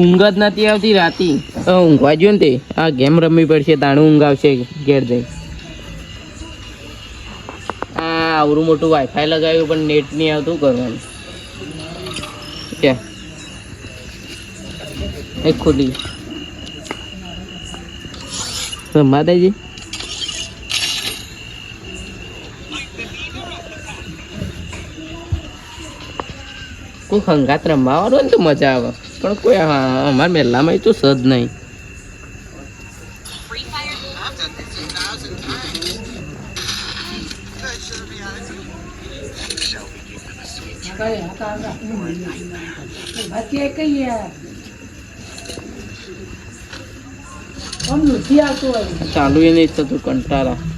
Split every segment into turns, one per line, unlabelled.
ઊંઘ જ નથી આવતી રાતી. ઊંઘવા જો ને તે. આ ગેમ રમવી પડશે તાણું ઊંઘ આવશે ઘેર જઈ. આ આવડું મોટું વાઈફાઈ લગાવ્યું, પણ નેટ નહીં આવતું કરવાનું. ખુલ્લી રમવા દેજી કોઈ હંગાત રમવા વાળો ને તો મજા આવે. પણ કોઈ અમારા મહેલામાં તો સદ નહીં. ચાલુ એ નહીં થતું કંટાળા.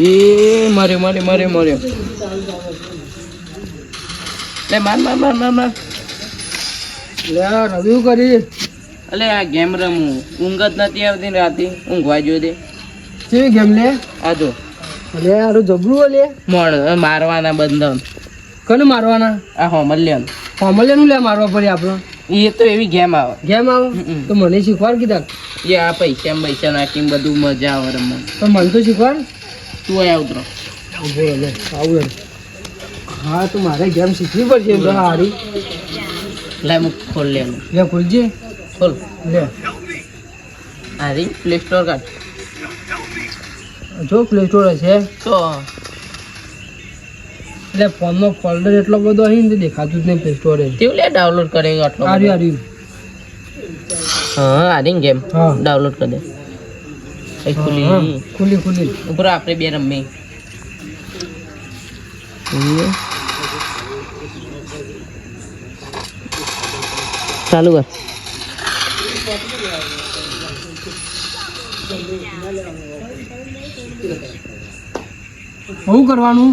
એ મારે મારે મારે મર્યો લે માર માર માર માર માર.
રવ્યુ કરી.
અલે આ ગેમ રમું. ઊંઘ જ નથી આવતી રાતે. ઊંઘવા જો દે
કેવી ગેમ લે?
આ જો.
હારું જબરું લે.
મણ મારવાના બંધન.
કોને મારવાના?
આ હોમલ્યન.
કોમલે નું લે મારવા પડે આપણે.
એ તો એવી ગેમ આવે.
ગેમ આવે? તો મને શીખવાડ કીધા.
એ આ પૈસા પૈસા નાખીને બધું મજા આવે રમવાનું
તો મને તો શીખવાડ.
તું અહીંયા ઉતરો.
આવું. હા તો મારે ગેમ શીખવી પડશે હારી.
લાય મુક ખોલ લે.
લે ખોલજે.
ખોલ.
લે.
હારી પ્લે સ્ટોર કાઢ.
જો પ્લે સ્ટોર છે
તો
એટલે ફોનનો ફોલ્ડર એટલો બધો અહીં ને દેખાતું જ નહીં પ્લે સ્ટોરે
કેવું લે ડાઉનલોડ કરે આટલો
આર્યું આર્યું
હા આ રીંગ ગેમ ડાઉનલોડ કરી દે. એ ખુલી.
ખુલી ખુલી.
ઉપર આપણે બે રમી ચાલુ કર.
શું કરવાનું?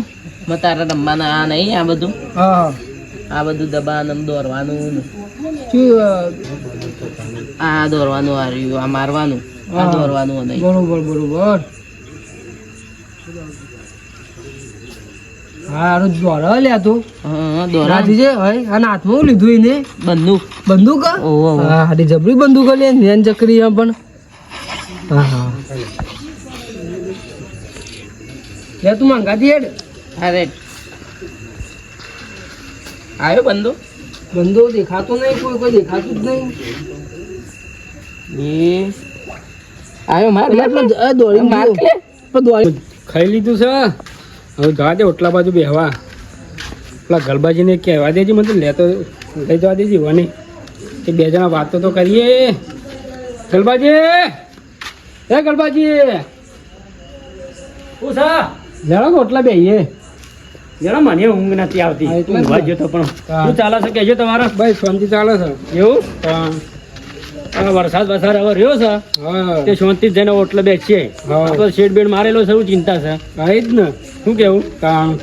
તારે રમવાના આ નહીં આ બધું?
હા.
આ બધું દબાણ દોરવાનું
શું
આ દોરવાનું આ રહ્યું આ મારવાનું આ દોરવાનું નહીં
બરોબર બરોબર. હા હારું દ્વારા લે
હા દોરા.
રાજી છે? હવે આના હાથમાં લીધું એને.
બંદૂક.
બંદૂક
ઓહો.
હા હારી જબરી બંદૂક લે નેન ચકરી આ પણ. હા હા. લે તું મંગાતી હેડ.
અરે. આવ્યો બંદો?
બંદો દેખાતો નહીં કોઈ કોઈ દેખાતું જ નહીં.
એ. આવ્યો માર માર.
દોડી
માર
ખાઈ લીધું છે? હવે જવા દે ઓટલા બાજુ બેહવા. પેલા ગલબાજીને કહેવા દેજે મને તો લેતો લઈ જવા દેજે વાની એ બે જણા વાતો તો કરીએ. ગલબાજી! હે ગલબાજી!
પૂછા
જરા ઓટલા બેહીએ.
જરા મને ઊંઘ નથી આવતી.
હા, એટલે જ
ઊંઘવા
ને.
તો પણ. શું ચાલે છે? કહેજો તમારા.
ભાઈ શાંતિ ચાલે છે?
એવું?
હા.
વરસાદ વરસાદ હવે રહ્યો છે. તે શાંતિ જઈને ઓટલે બેસીએ.
હા.
શેડ બેડ મારેલો છે એવું ચિંતા છે.
હા એ જ ને.
શું કેવું?
કારણ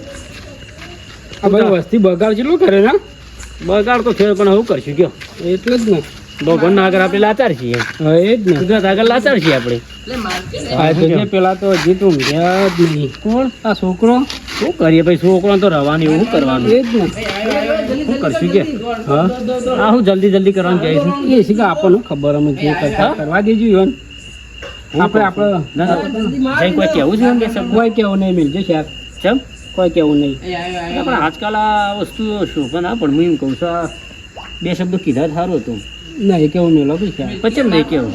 આ ભાઈ વસ્તી બગાડ કેટલું કરે ને?
બગાડ તો થયો પણ હું કરશું કયો?
એટલે જ ને.
ભગવાન ના આગળ આપણે લાચાર છીએ.
એ જ ને.
ગુજરાત આગળ લાચાર છીએ આપણે.
લે માર કે લે.
આ તો જે પેલા તો હજી તું
કોણ?
આ છોકરો?
શું કરીએ ભાઈ? છોકરો તો રવાની એવું કરવાનું?
એ જ ને.
શું કરશું કે?
હા?
હા હું જલ્દી જલ્દી કરવાનું જઈશું
એ શીખા આપણને ખબર અમે જે કરતા કરવા દેજો ઈવન. આપણે આપણે
ના, ના. કોઈ કેવું છે કે
કોઈ કેવું નહીં મિલજે સાહેબ.
ચમ
કોઈ કેવું નહીં.
એ.
પણ આજકાલ આ વસ્તુ શું પણ ના પણ હું એમ કહું છું આ બે શબ્દ કીધા જ સારું હતું.
નહીં કેવું મેળો શાક
પછી નહીં કેવું?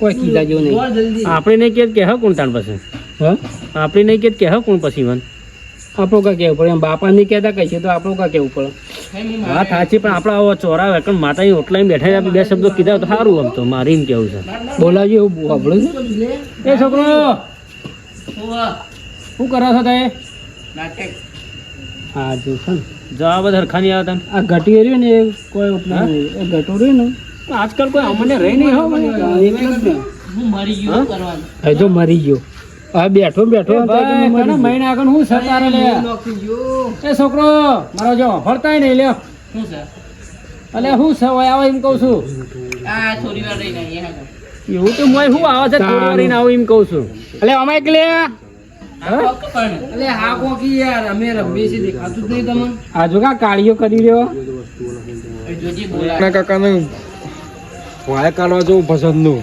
કોઈ કીધા જેવું નહીં.
આપણે નહીં કે કે હા કોણ તાણ પછી?
હા?
આપણે નહીં કે કે હા કોણ પછી મન
આપણું કા કેવું પડે? એમ બાપા નહીં કહેતા કહીએ તો આપણું કા કેવું પડે?
વાત સાચી પણ આપણે આવો ચોરા વેકણ માતા ઓટલાઈ બેઠા બે શબ્દો કીધા તો સારું આમ તો મારી એમ કેવું છે?
બોલાવજો એવું સાંભળ્યું છે.
એ છોકરો!
શું હ?
શું કરો છો તે
હા જો છે ને.
જવાબ જ હરખા નહીં આવતા
આ ઘટી રહ્યું ને એ કોઈ
હા?
એ ઘટું રહ્યું ને?
આજકાલ કોઈ અમને રહી નહીં હો મને.
એટલે જ ને.
હું મરી ગયો
હા?
કરવાનું.
હવે જો મરી ગયો. હવે બેઠો બેઠો
મહિના આગળ હું છે તારે લે. એ છોકરો મારો જો ફરતાય નહીં લ્યો.
શું છે?
અલે હું છે હોય આવો એમ કહું છું.
આ થોડી વાર રહીને
એવું તો મોય શું આવે છે થોડી વાર રહીને આવું એમ કહું છું.
અલે અમે એકલે
લે? હા
આજુ કા કાળીઓ કરી રહ્યો?
જોજી બોલા
આપણા કાકાનું વાય કાઢવા જવું ભજનનું.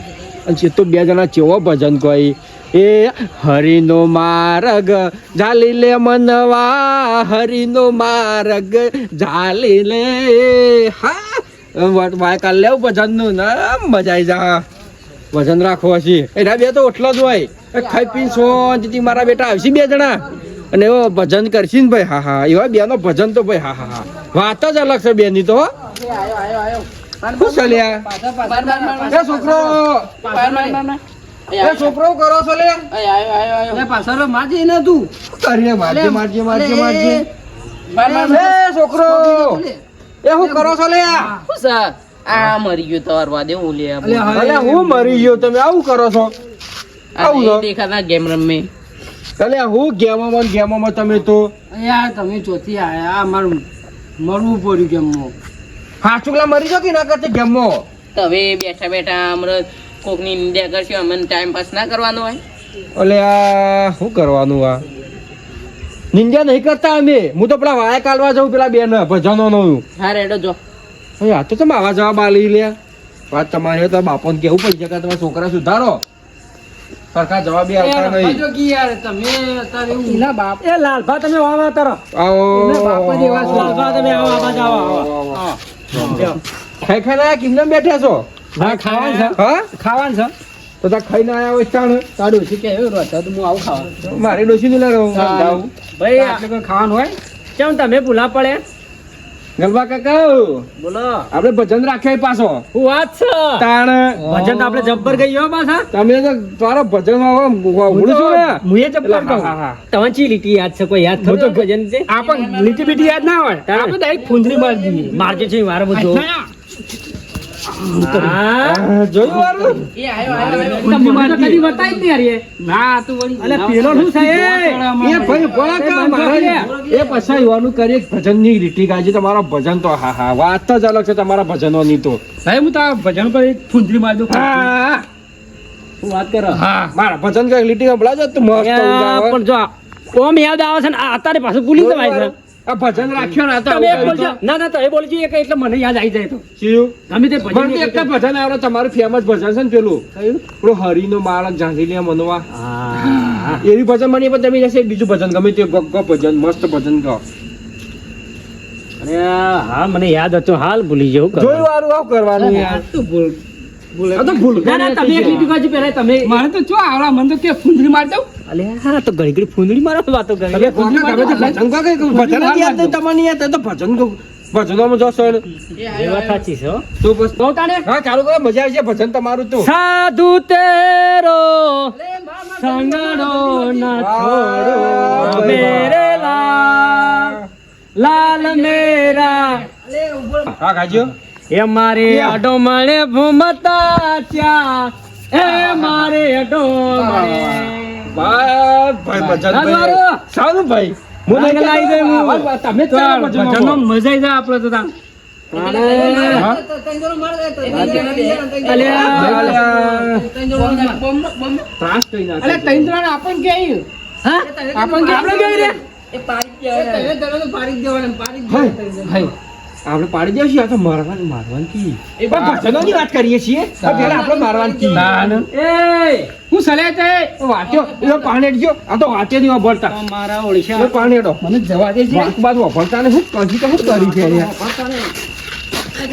અને છે તો બે જણા ચેવો ભજન કોઈ એ હરિનો માર્ગ ઝાલી લે મનવા હરિનો માર્ગ ઝાલી લે હા વાયકા લેવું ભજનનું. ના મજા આવી જા. ભજન રાખો હશે એના બે તો ઓટલો જ હોય. ખાઈ પી શાંતિથી મારા બેટા આવશે બે જણા. અને એવો ભજન કરશે ને ભાઈ. હા હા એવા બેનો ભજન તો ભાઈ હા હા હા. વાત જ અલગ છે બેની તો હો. શું ચાલ્યા છોકરો. એ છોકરો કરો છો લે.
પાછળ માજી ને તું.
કરીએ મારજે મારજે મારજે મારજે એ છોકરો. એ હું કરો છો લે?
શું છે? આ મરી ગયો તો અરવા હું લે
અલે હું મરી ગયો. તમે આવું કરો છો? આવું
દેખાતા ગેમ રમે.
અલે હું ગેમોમાં ગેમોમાં તમે તો?
યાર તમે ચોથી આયા. મારું મરવું પડ્યું ગેમમાં.
હાચુકલા મરી જો કે ના કરતે ગેમો
તમે બેઠા બેઠા હમણાં કોકની નિંદ્યા કરશું અમને ટાઈમ પાસ ના કરવાનો હોય.
એટલે આ શું કરવાનું આ? નિંદ્યા નહીં કરતા અમે. હું તો પેલા વાયા કાલવા જાઉં પેલા બેન ભજનો નું
હા રેડો જો.
આ તો તમે આવા જવાબ આલી લે. વાત તમારે તો બાપોને કેવું પડી શકે તમે છોકરા સુધારો. સરખા જવાબ બી આવતા નહીં.
યાર તમે અત્યારે એવું
એના બાપ એ લાલભા તમે વાવા તરો
આવો.
બાપા જેવા. લાલભા તમે આવો આવા જાઓ આવો.
હા.
ખાઈ ખાઈને આયા બેઠા છો?
ના ખાવાનું છે.
હા?
ખાવાનું છે.
તો તા ખાઈને આયા હોય તાણ
તાડું છે કે એવું રહે તો હું આવું ખાવા?
મારી ડોસી ને લાવો
ભાઈ
આટલે કોઈ ખાવાનું હોય?
કેમ તમે ભૂલા પડે?
ગલબા કાકા
બોલો.
આપણે ભજન રાખ્યા પાછો.
હું વાત છે.
તાણ.
ભજન તો આપણે જબ્બર ગઈ હો પાછા.
તમે તો તારા ભજનમાં હું છું ને.
હું એ જબ્બર કહું.
હા, હા,
તમે ચી લીટી યાદ છે? કોઈ યાદ
હું તો
ભજન છે
આપણ લીટી બીટી યાદ ના હોય.
તારા
આપણે ડાયરેક્ટ ફૂંદરી મારી દઈએ
મારજે છે મારે બધું.
તમારો ભજન તો હા હા વાત જ અલગ છે તમારા ભજનોની તો.
સાહેબ હું તારા ભજન પર એક ફૂંદરી મારી દઉં
હા
વાત કરો.
હા. મારા ભજન કઈ લીટી સંભળાજો મસ્ત
પણ જો કોમ યાદ આવે છે ને અત્યારે પાછું ભૂલી જવાય છે.
આ ભજન રાખ્યો ના તો
તમે એક બોલજો. ના ના તમે બોલજો એક એટલે મને યાદ આવી જાય તો.
શિવ,
ગમે તે ભજન
મને એક ભજન આવડે તમારું ફેમસ ભજન છે ને પેલું. પેલું હરિનો માળક ઝાંસી લે મનવા.
હા.
એવી ભજન મને પણ તમે જશે. બીજું ભજન ગમે તે ગો- ભજન મસ્ત ભજન ગો.
અરે હા મને યાદ હતું. હાલ ભૂલી જવું
જોયું વારું આવું કરવાનું. યાર
તું ભૂલ ભૂલ
તો ભૂલ
ના ના તમે એક લીટી કાઢી પહેલા તમે
મને તો જો આવડા મને તો કે ફૂંદરી મારી દઉં.
અલે હા તો ઘડી ઘડી ફૂંદડી મારો વાતો કરે.
અરે કાકા, તમે તો ભજન કા કઈ કહું? ભજન યાદ નહીં તમને યાદ તો ભજન કહું. ભજનોમાં જોશો ને.
એ વાત સાચી છે હો.
તો તાને હા ચાલુ કરો મજા આવશે ભજન તમારું તો.
સાધુ તેરો સંગડો ના છોડો. મેરે લાલ લાલ મેરા.
હા ગાજો
એ મારે અડો મળે ભૂમતા ચા એ મારે અડો મળે.
બસ ભાઈ ભજન
સારું,
ભાઈ.
સારું.
સારું ભાઈ. હું નહીં
આવી ગયો
તમે ચાલો ભજનમાં
મજા આવી જાય આપણે તો કે. કે આપણે રે?
હાય. આપણે પાડી છે આ તો મારવાનું મારવાની એ પણ ભજનોની વાત કરીએ છીએ? આ પહેલા આપણે મારવાની.
એ!
હું સલે તે?
વાટ્યો એનો પાનેડજો આ તો વાંચે નહીં વાપરતા
મારા ઓડિશા
એનો પાનેડો
મને જવા દે છે
વાત બાદ વાપરતા ને હું કજી તો હું કરી છે
છે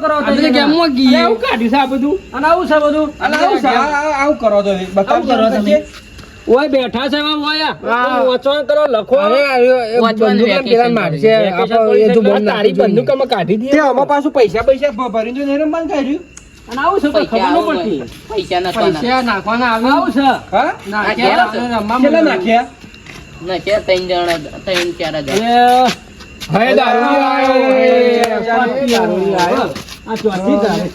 કરો
બધું
કરો
બેઠા છે એમાં ઓયા કરો લખો
વાંચવાનું vacation
આ તારી બંદૂક કાઢી દે
તે પાછું પૈસા પૈસા ભરી ભરીને તો રમવાનું કાઢ્યું?
અને આવું છે કોઈ ખબર ન પડતી.
પૈસા નાખવાના.
પૈસા નાખવાના આવે.
આવું છે?
હા?
નાખ્યા?
આ ઘેર
અને રમવા
કેટલા નાખ્યા?
નાખ્યા ત્રણ જણા ત્રણ ચાર હજાર.
એ
હવે દારૂ આવ્યો, હવે
આવ્યો. આ ચોથી તારે.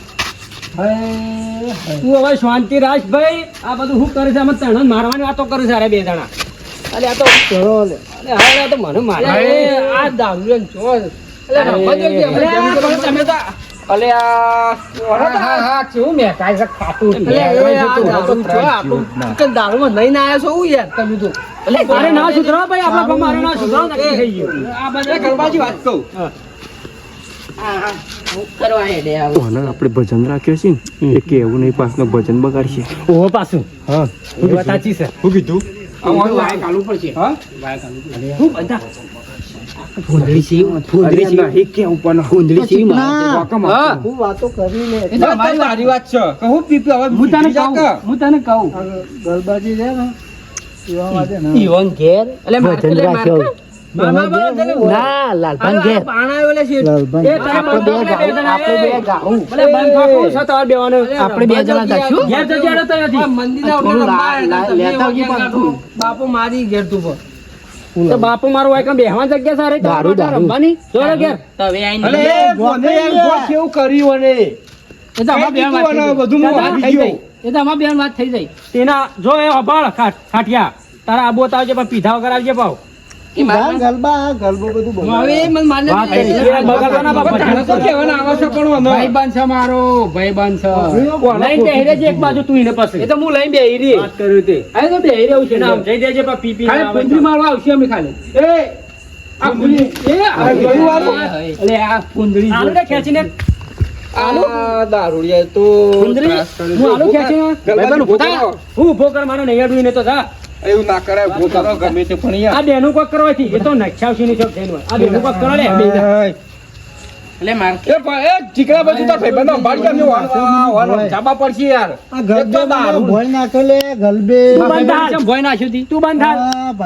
તું હવે શાંતિ રાજ ભાઈ. આ બધું શું કરે છે? અમે ત્રણ મારવાની વાતો કરે છે અરે બે જણા.
અરે આ તો
ચલો
અરે હા, તો મને મારે. આ દારૂ અરે
તમે તો અલે આ
હા હા હા કેવું મેં. કાંઈ છે ખાતું
અરે, દારૂ ચોર આપણું ચિકન દારૂમાં લઈને આવ્યા છો હું યાર તમે તો.
અરે ના સુધરો ભાઈ આપણા ગામમાં મારે ના સુધરો નક્કી થઈ ગયું.
આ બધા
ગરબાજી વાત કહું.
કરવા હેડે આવો.
કોને આપણે ભજન રાખ્યો છે ને એ કેવું નહીં પાસનો ભજન બગાડશે.
ઓહો પાછું.
હા.
સાચી છે?
શું કીધું?
વાય કાઢવું પડશે.
હા?
હું બધા ફૂંદડી છે ફૂંદડી છે
નહીં કેવું પણ
ફૂંદડી છે હા.
હું. વાતો કરી લે
એ તો અમારી વાત-
છે. કહું પીપી હવે
હું તને કહું. હું તને કહું.
ગલબાજી છે ને એવા વાદે ને.
ઈવન ઘેર
એટલે માર્કે લે માર્કે
મામા બોલો તને
ના લાલભાન ઘેર.
પાણાયો લે છે
લાલભાઈ
એ તારે
આપણે બે જણા. બાપુ મારી ઘેર તું પર
તો બાપુ મારું હોય બેહવા જગ્યા સારી દારૂ દારૂ. રમવાની? જોડે
યાર કેવું કર્યું અને?
એ તો અમારા બેન વાત ગઈ.
બધું
દાદા, થઈ. જાય. એ તો અમારા બેન વાત થઈ જાય તેના જો એ અભાળ ખાટ- ખાટિયા તારા આબો તાવજે આવજે પણ પીધા વગર આવજે પાવ.
કે મારા
ગલબા ગલબો બધું બોલે.
હવે એ મને માન્ય
વાત
નહીં.
કરી. એ બગાડવાના બાપા.
પણ તારે તો કહેવાના આવા છે પણ મને.
ભાઈબંધ છે મારો ભાઈબંધ છે
કોને
લઈને બેહી રહેજે એક બાજુ તું એને પાસે
એ તો હું લઈને બેહી રહી.
વાત કર્યું તે આ તો બેહી રહ્યું છે ના જઈ દેજે પણ પી પી
ખાલી
ના આવે
કુંડલી
તો.
મારવા આવશે અમે ખાલી
એ આ કુલી
એ
આ ગયું વાળું?
અલે આ કુંદડી આલુ ને ખેંચીને આલુ
દારૂડિયા તો.
હું આલુ ખેંચીને થા. હું ઊભો કર મારે નહીં અડવું તો જા
એવું ના ઊભો ગમે તે પણ
આ બેનું કોક કરવાથી એ તો નક્ષાવશી ની ચોક થઈને. આ બેનું કોક કરો લે.
એટલે માર્કે
એ એ ચીકણા બાજુ તાર ભાઈબંધો અંબાડી ગયા, મેં વાનો- વાનો પડશે યાર. એક તો દારૂ.
ભોય નાખે લે ગલબે
તું બંધ થાલ. ભોય નાખ્યું તી. તું બંધ થાલ.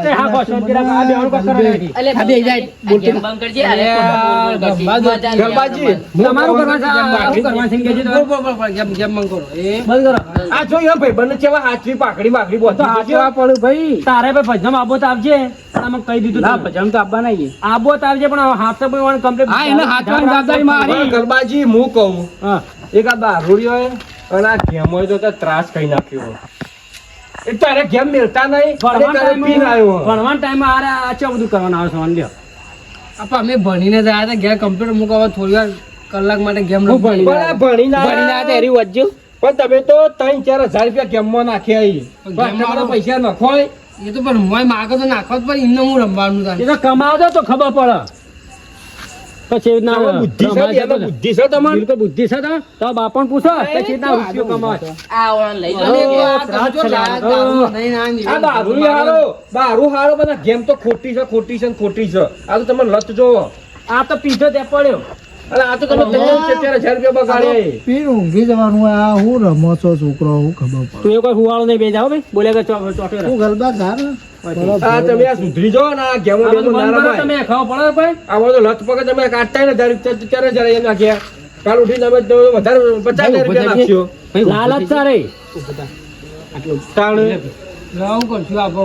તે હા બસ, જરા આ બેનું કોક કરો
એટલે
આ બે જાય.
આ બંધ કરજે. અરે બોલ બોલ કરતી. મજા નહીં
ગરબાજી.
આવવાની.
તમારું કરવાનું છે, આ શું છે એમ
બોલ, બોલ, બોલ, જેમ જેમ મન કરો. એ.
બંધ કરો.
આ જો યાર ભાઈબંધને કેવા હાથવી પાકડી બાકડી
તો
બોલતી
હાચવા પડું ભાઈ. તારે ભાઈ ભજન આબો તો આવજે. પણ આમાં કહી દીધું ના ભજન તો આપવા નહીં આબો તો આવજે પણ હાથ તો ભાઈ કમ્પ્લીટ
હા, એને હાચવાની જવાબદારી મારી.
ગરબાજી હું કહું એક આ દારૂડિયો હે, અને આ ગેમોય તો ત્રાસ કરી નાખ્યો એ તારે ગેમ મેળતા નહીં
ભણવાના ટાઈમે
આવ્યો
ભણવાના ટાઈમે આરે આ ચો બધું કરવાનું આવે છે લ્યો.
આપા અમે ભણીને જ આવ્યા હતા ઘેર કમ્પ્યુટર મૂકવા થોડી વાર કલાક માટે ગેમ
હું ભણી
ભણીને આવ્યા.
ભણીને આવ્યા તો એરી વજ્જો.
પણ તમે તો ત્રણ ચાર હજાર રૂપિયા ગેમમાં
પણ ગેમમાં
પૈસા નખોય.
એ તો પણ હું માગો તો નાખો પણ એમને હું રમવાનું
એ તો કમાવતો તો ખબર પડે. પછી એવી
બુદ્ધિ છે
રમાય
એનો
જતો
બુદ્ધિ છે તમારે
બિલકુલ બુદ્ધિ છે તો. તો પૂછો પછી રીતના રૂપિયો કમાવે
આ ઓળણ લઈ
અને
જાઓ.
આ તમે જો લા- દારૂ નહીં ના આવી.
આ દારૂ હારો. દારૂ હારો બધા ગેમ તો ખોટી છે ખોટી છે ખોટી છે. આ તો તમે લત જોવો.
આ તો પીધો તે પડ્યો.
અને આ તો તમે ત્રણ ચાર ચાર હજાર રૂપિયા બગાડ્યા
પીર ઊંઘી જવાનું આ હું રમો છો છોકરો હું ખબર પડે.
તું એ કોઈ હુવાળો નહીં બેજાવો ભાઈ. બોલે કે ચોટે
હું ગલબા ઘર
આ તમે આ સુધરી જાઓ ને આ ગેમો
આ
ના રમાય.
તમે ખબર પડે ભાઈ?
આમાં તો લત તમે કાટતા ને ચાર હજાર નાખ્યા કાલ ઉઠીને તમે વધારે પચાસ હજાર રૂપિયા નાખશો
લાલચ સારી
તાણ.
લાવું કરશું આપો.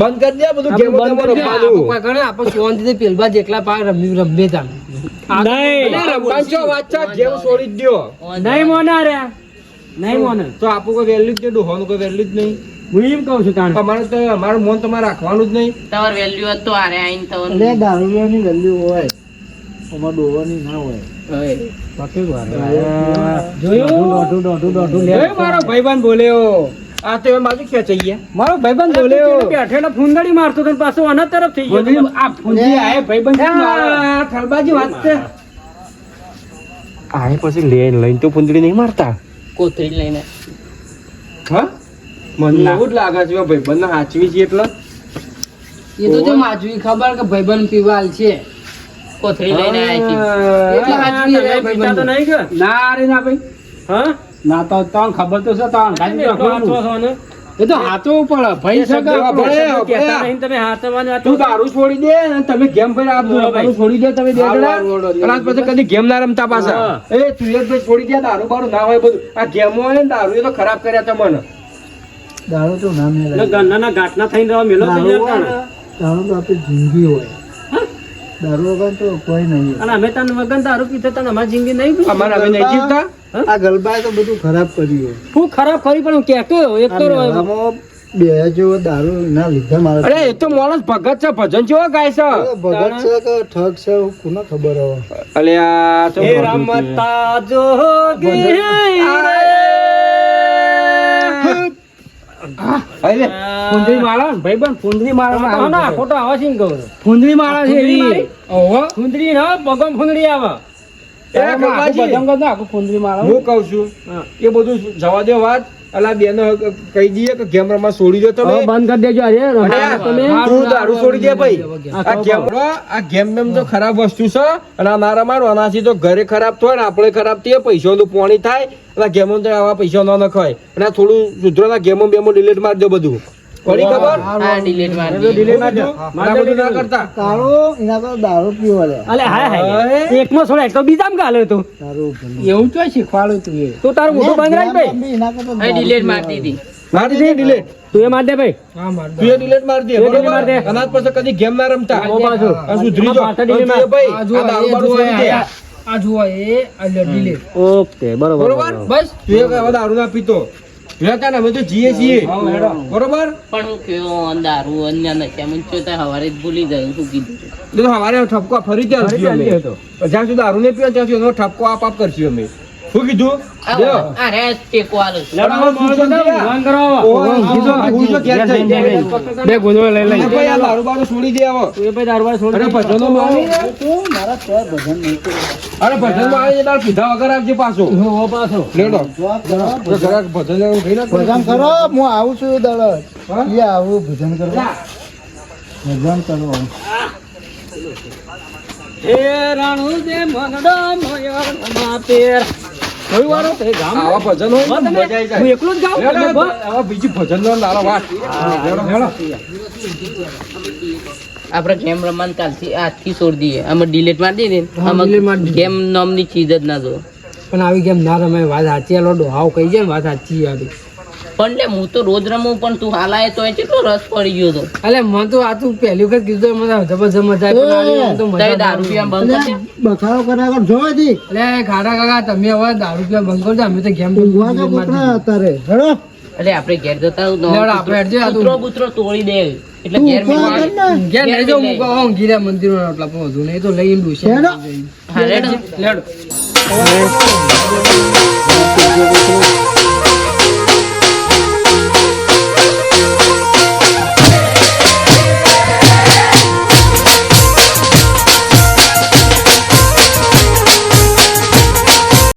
બંધ કરી દે બધું
આપણે
ગેમો ગેમો રમવાનું.
આપણે પેલબા જેટલા પાક રમી રમે તાણ.
નહીં.
ગેમ છોડી જ દ્યો.
નહીં મોને નહીં મોને
તો આપું કોઈ વેલ્યુ જ નહીં ડોહોનું કોઈ વેલ્યુ જ નહીં?
હું એમ કહું છું તાણ.
અમારે તો અમારું મન તમારે રાખવાનું જ નહીં.
તમારે વેલ્યુ હોત તો આરે આઈને તમારે-
એટલે દારૂની વેલ્યુ હોય. આમાં ડોવાની ના હોય.
હોય.
બાકી વાર
જોયું?
દોઢું દોઢું દોઢું લે
જોયું મારો ભાઈબંધ બોલ્યો?
આ તો એમ બાજુ ખેંચાઈ ગયા
મારો ભાઈબંધ બોલ્યો? બેઠેલો ફૂંદડી મારતો તો આના તરફ થઈ ગયો. આ ફૂંદી આયે ભાઈબંધ કેમ મારે?
આ થલબાજી વાત છે. આ પછી લઈને લઈને તો પુંદડી નહીં મારતા.
કોથળી લઈને.
હા? મને એવું જ લાગે છે ભાઈ હાચવી છે એટલે?
એ તો જો માજવી ખબર કે ભાઈબંધ પીવાલ છે.
કોથળી લઈને આવી
એટલે
આ
હાચવી
તમે તો નહીં કે?
ના રે ના ભાઈ.
હા?
ના તો તને ખબર તો છે તને
તમે એટલો હાચવો છો ને?
એ તો હાચવું પડે ભાઈ.
નહીં તમે હાચવવાની
તું દારૂ છોડી દે અને તમે ગેમ પર
ભાઈ.
છોડી દે તમે આજ પછી કદી ગેમ ના રમતા પાછા. એ તું ભાઈ છોડી દે દારૂ બારૂ ના હોય બધું. આ ગેમો હોય ને દારૂ એ તો ખરાબ કર્યા તમને
દારૂ તો ના મેળે
ગન્નાના ગાંઠના થઈને રહો મેલો થઈ
દારૂ તો આપણી જિંદગી હોય. દારૂ વગર તો કોઈ નહીં
અને અમે તને વગર દારૂ પીતા તને અમારી જિંદગી નહીં
અમારે અમે નહીં જીવતા?
આ ગલબાએ તો બધું ખરાબ કર્યું
હું ખરાબ કરી પણ હું કહેતો એક તો
બે જેવો દારૂ ના લીધા મારે
અરે એ તો માણસ ભગત છે ભજન જેવો ગાય છે.
ભગત છે કે ઠગ છે કોને ખબર હવે?
અલ્યા તો
એ રમતા જોગી
ફૂંદરી માળા ભાઈ બંધ ફુંદરી માળા
હા, ના, ખોટો આવે છે કહું.
ફૂંદરી માળા છે
ફૂંદરી ના પગમ ફૂંદરી આવે.
એ
આખું ફૂંદરી માળા.
હું કહું છું એ બધું જવા દે વાત. અલા બેનો કહી દઈએ કે ગેમ રમવા છોડી દો તમે.
બંધ કરી દેજો અરે તમે.
તું દારૂ છોડી દે ભાઈ. આ કેમેરો આ ગેમ મેમ તો ખરાબ વસ્તુ છે. અને આ મારા મારો અનાથી તો ઘરે ખરાબ થાય ને આપણે ખરાબ થઈએ પૈસાનું પોણી થાય. અને ગેમો તો આવા પૈસા ન નખાય. અને થોડું સુધરો ના ગેમો બેમો ડિલીટ મારી દો બધું. પડી ખબર?
હા ડિલીટ માર દે.
delete મારી દે મારા બધું ના કરતા.
દારૂ એના પર દારૂ પીવો લે.
અલે હાય હાય એકમાં છોડે એક તો બીજામાં ગાલે તું.
દારૂ
એવું તો શીખવાડું તું એ.
તો તારું મોઢું બંધ રાખ ભાઈ.
કરતા
ડિલીટ
પીવો.
દીધી.
મારી દે delete.
તું એ માર દે ભાઈ.
હા માર દે.
તું એ delete માર દે બરોબર?
માર દે.
અનાજ પર કદી ગેમ ના રમતા?
ઓ બાજુ
આ સુધરી અને ભાઈ
આ
આ દારૂ
એ
બારૂ
જુઓ,
દે.
આ- આ જુઓ એ આ લે
ઓકે બરોબર
બરોબર.
બસ
તું એ દારૂ ના પીતો. રહેતા ને અમે તો જીએ છીએ બરોબર?
પણ હું કયો દારૂ અન્ય નશામાં છો તો હવારે જ ભૂલી જાય શું કીધું?
તો હવારે ઠપકો ફરી જાય જ્યાં સુધી દારૂ નહીં પીવા ત્યાં સુધી ઠપકો આપ આપ કરશું અમે. શું કીધું?
ટેકો આલો.
બે લઈ લઈ.
ભાઈ આ દારૂ બારૂ છોડી દે આવો.
એ ભાઈ દારૂ બારૂ છોડી
અરે
દે.
ભજનો માં આવી. ને?
તું મારા તોય ભજન નહીં
અરે ભજનમાં આવી એટલે પીધા વગર આવજે પાછો.
હો પાછો.
લેડો
કરો,
જરાક ભજન. એવું ખાઈ નાખો.
ભજન કરો હું આવું છું દળ. એ આવું ભજન કરો. ભજન કરો
રાણુ દે મનડો મોયર રમા પેર કયું વાળો તે ગામ
આવા ભજન હોય ને. મજા આવી
હું એકલો જ ગાઉં
લેડો,
એટલે બસ.
આવા બીજી ભજન નો લાલો વાત લેડો, લેડો.
આપણે ગેમ રમવાનું કાલથી આજથી છોડી દઈએ. આમાં ડિલેટ મારી દઈએ ને. આમાં ગેમ નામની ચીજ જ ના જો
પણ આવી ગેમ ના રમે વાત સાચી આલો ડોહાવ કહી જાય વાત સાચી યાર
પણ લે હું તો રોજ રમું પણ તું હાલાય તો કેટલો રસ પડી ગયો તો.
અલે મને તો આ તું પહેલી વખત કીધું મને જબરજસ્ત મજા આવી પણ આની તો મજા
દારૂ પીવા બંધ કરી.
બખાડો કર્યા કર જોવા દી.
અલે ખાડા કાકા તમે હવે દારૂ પીવા બંધ કરજો અમે તો ગેમ
ઊંઘવા તો કોકના અત્યારે હેડો.
એટલે આપણે ઘેર જતા
હું આપણે હેડજે, આ તું-
કૂતરો તોડી દે. એટલે ઘેર મેં
ઘેર લઈ જાઉં
ઘેર
મૂકો ઊંઘી રહ્યા મંદિરમાં એટલા પણ વધુ નહીં તો લઈને ડૂસે
હેડો.
હા રેડો
લેડો